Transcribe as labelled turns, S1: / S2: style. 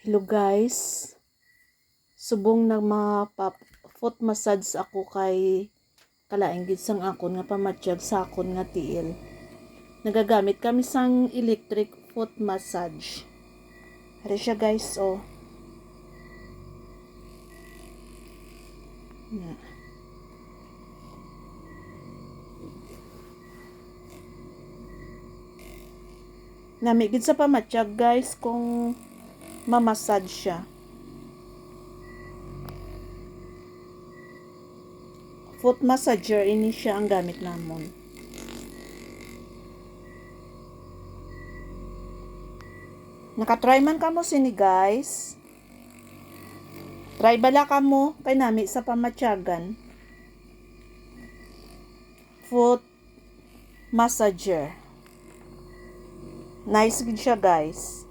S1: Hello guys. Subong na mga pap- foot massage ako kay kalaing gid sang akon nga pamatyag sa akon nga tiil. Nagagamit kami sang electric foot massage. Hari siya guys, oh. Yeah. Namigid sa pamatyag guys kung mamassage siya. Foot massager ini siya ang gamit namon. Nakatry man kamo sini guys. Try bala kamo kay nami sa pamatyagan. Foot massager. Nice gid siya guys.